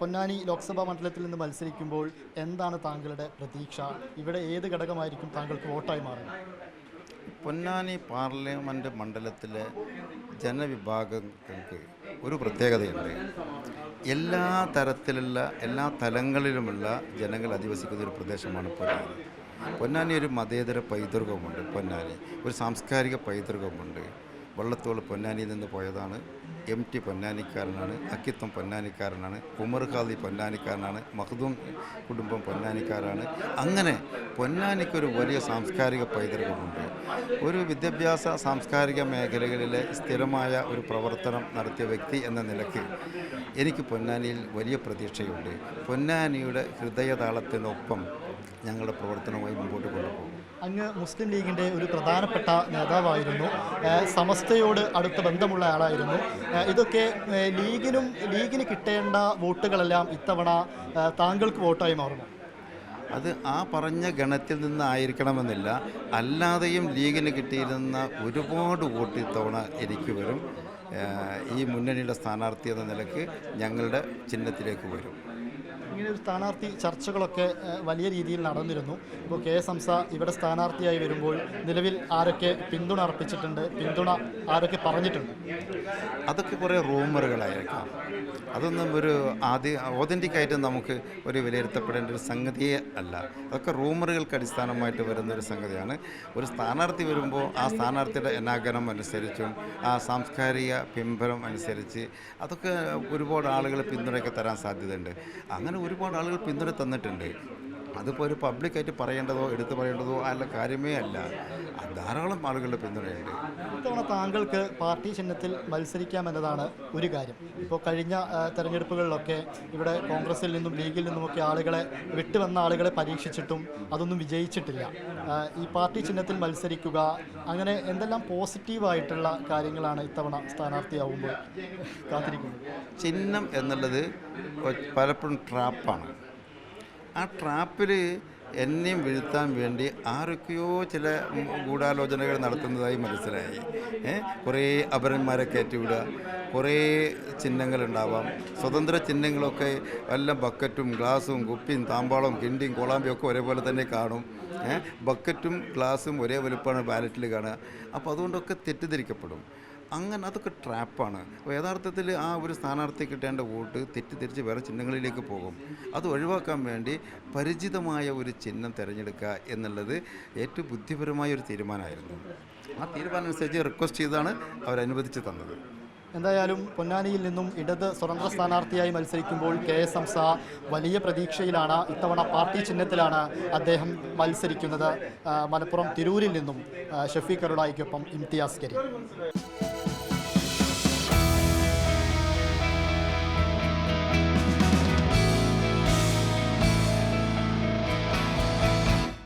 പൊന്നാനി ലോക്സഭാ മണ്ഡലത്തിൽ നിന്ന് മത്സരിക്കുമ്പോൾ എന്താണ് താങ്കളുടെ പ്രതീക്ഷ? ഇവിടെ ഏത് ഘടകമായിരിക്കും താങ്കൾക്ക് വോട്ടായി മാറുന്നത്? പൊന്നാനി പാർലമെന്റ് മണ്ഡലത്തിലെ ജനവിഭാഗങ്ങൾക്ക് ഒരു പ്രത്യേകതയുണ്ട്. എല്ലാ തരത്തിലുള്ള എല്ലാ തലങ്ങളിലുമുള്ള ജനങ്ങൾ അധിവസിക്കുന്ന ഒരു പ്രദേശമാണ് പൊന്നാനി. പൊന്നാനി ഒരു മതേതര പൈതൃകവുമുണ്ട് പൊന്നാനി. ഒരു സാംസ്കാരിക പൈതൃകവുമുണ്ട്. വള്ളത്തോൾ പൊന്നാനിയിൽ നിന്ന് പോയതാണ് എം ടി പൊന്നാനിക്കാരനാണ് അക്കിത്തം പൊന്നാനിക്കാരനാണ് ഉമർ ഖാദി പൊന്നാനിക്കാരനാണ് മഹദൂം കുടുംബം പൊന്നാനിക്കാരാണ്. അങ്ങനെ പൊന്നാനിക്കൊരു വലിയ സാംസ്കാരിക പൈതൃകമുണ്ട്. ഒരു വിദ്യാഭ്യാസ സാംസ്കാരിക മേഖലകളിലെ സ്ഥിരമായ ഒരു പ്രവർത്തനം നടത്തിയ വ്യക്തി എന്ന നിലയ്ക്ക് എനിക്ക് പൊന്നാനിയിൽ വലിയ പ്രതീക്ഷയുണ്ട്. പൊന്നാനിയുടെ ഹൃദയതാളത്തിനൊപ്പം ഞങ്ങളുടെ പ്രവർത്തനവുമായി മുമ്പോട്ട് കൊണ്ടുപോകും. അങ്ങ് മുസ്ലിം ലീഗിന്റെ ഒരു പ്രധാനപ്പെട്ട നേതാവായിരുന്നു. സമസ്തയോട് അടുത്ത ബന്ധമുള്ള ആളായിരുന്നു. ഇതൊക്കെ ലീഗിനും ലീഗിന് കിട്ടേണ്ട വോട്ടുകളെല്ലാം ഇത്തവണ താങ്കൾക്ക് വോട്ടായി മാറുന്നു അത് ആ പറഞ്ഞ ഗണത്തിൽ നിന്നായിരിക്കണമെന്നില്ല. അല്ലാതെയും ലീഗിന് കിട്ടിയിരുന്ന ഒരുപാട് വോട്ട് ഇത്തവണ എനിക്ക് വരും. ഈ മുന്നണിയുടെ സ്ഥാനാർത്ഥി എന്ന നിലയ്ക്ക് ഞങ്ങളുടെ ചിഹ്നത്തിലേക്ക് വരും. ഇങ്ങനെ ഒരു സ്ഥാനാർത്ഥി ചർച്ചകളൊക്കെ വലിയ രീതിയിൽ നടന്നിരുന്നു. ഇപ്പോൾ കെ എസ് ഹംസ ഇവിടെ സ്ഥാനാർത്ഥിയായി വരുമ്പോൾ നിലവിൽ ആരൊക്കെ പിന്തുണ അർപ്പിച്ചിട്ടുണ്ട് പിന്തുണ ആരൊക്കെ പറഞ്ഞിട്ടുണ്ട്? അതൊക്കെ കുറേ റൂമറുകളായിരിക്കാം. അതൊന്നും ഒരു ആദ്യ ഓതന്റിക്കായിട്ട് നമുക്ക് ഒരു വിലയിരുത്തപ്പെടേണ്ട ഒരു സംഗതിയേ അല്ല. അതൊക്കെ റൂമറുകൾക്ക് അടിസ്ഥാനമായിട്ട് വരുന്ന ഒരു സംഗതിയാണ്. ഒരു സ്ഥാനാർത്ഥി വരുമ്പോൾ ആ സ്ഥാനാർത്ഥിയുടെ എനാഗനം അനുസരിച്ചും ആ സാംസ്കാരിക പിൻബലം അനുസരിച്ച് അതൊക്കെ ഒരുപാട് ആളുകൾ പിന്തുണയൊക്കെ തരാൻ സാധ്യതയുണ്ട്. അങ്ങനെ ഒരുപാട് ആളുകൾ പിന്തുണ തന്നിട്ടുണ്ട്. അതിപ്പോൾ ഒരു പബ്ലിക്കായിട്ട് പറയേണ്ടതോ എടുത്തു പറയേണ്ടതോ അല്ല കാര്യമേ അല്ല. ധാരാളം ആളുകളുടെ പിന്തുണയുണ്ട്. ഇത്തവണ താങ്കൾക്ക് പാർട്ടി ചിഹ്നത്തിൽ മത്സരിക്കാമെന്നതാണ് ഒരു കാര്യം. ഇപ്പോൾ കഴിഞ്ഞ തെരഞ്ഞെടുപ്പുകളിലൊക്കെ ഇവിടെ കോൺഗ്രസിൽ നിന്നും ലീഗിൽ നിന്നുമൊക്കെ ആളുകളെ വിട്ടുവന്ന ആളുകളെ പരീക്ഷിച്ചിട്ടും അതൊന്നും വിജയിച്ചിട്ടില്ല. ഈ പാർട്ടി ചിഹ്നത്തിൽ മത്സരിക്കുക അങ്ങനെ എന്തെല്ലാം പോസിറ്റീവായിട്ടുള്ള കാര്യങ്ങളാണ് ഇത്തവണ സ്ഥാനാർത്ഥിയാവുമ്പോൾ കാത്തിരിക്കുന്നത്? ചിഹ്നം എന്നുള്ളത് പലപ്പോഴും ട്രാപ്പാണ്. ആ ട്രാപ്പിൽ എന്നെയും വീഴ്ത്താൻ വേണ്ടി ആരൊക്കെയോ ചില ഗൂഢാലോചനകൾ നടത്തുന്നതായി മനസ്സിലായി. കുറേ അപരന്മാരെ കയറ്റിവിടുക കുറേ ചിഹ്നങ്ങളുണ്ടാവാം. സ്വതന്ത്ര ചിഹ്നങ്ങളൊക്കെ വല്ല ബക്കറ്റും ഗ്ലാസും കുപ്പിയും താമ്പാളും കിണ്ടിയും കോളാമ്പിയും ഒക്കെ ഒരേപോലെ തന്നെ കാണും. ബക്കറ്റും ഗ്ലാസും ഒരേ വലുപ്പമാണ് ബാലറ്റിൽ കാണുക. അപ്പോൾ അതുകൊണ്ടൊക്കെ തെറ്റിദ്ധരിക്കപ്പെടും. അങ്ങനെ അതൊക്കെ ട്രാപ്പാണ്. അപ്പോൾ യഥാർത്ഥത്തിൽ ആ ഒരു സ്ഥാനാർത്ഥി കിട്ടേണ്ട വോട്ട് തെറ്റിദ്ധരിച്ച് വേറെ ചിഹ്നങ്ങളിലേക്ക് പോകും. അത് ഒഴിവാക്കാൻ വേണ്ടി പരിചിതമായ ഒരു ചിഹ്നം തിരഞ്ഞെടുക്കുക എന്നുള്ളത് ഏറ്റവും ബുദ്ധിപരമായ ഒരു തീരുമാനമായിരുന്നു. ആ തീരുമാനം അനുസരിച്ച് റിക്വസ്റ്റ് ചെയ്താണ് അവരനുവദിച്ച് തന്നത്. എന്തായാലും പൊന്നാനിയിൽ നിന്നും ഇടത് സ്വതന്ത്ര സ്ഥാനാർത്ഥിയായി മത്സരിക്കുമ്പോൾ കെ എസ് ഹംസ വലിയ പ്രതീക്ഷയിലാണ്. ഇത്തവണ പാർട്ടി ചിഹ്നത്തിലാണ് അദ്ദേഹം മത്സരിക്കുന്നത്. മലപ്പുറം തിരൂരിൽ നിന്നും ഷഫീഖ് അറുളായിക്കൊപ്പം ഇംതിയാസ് കരീം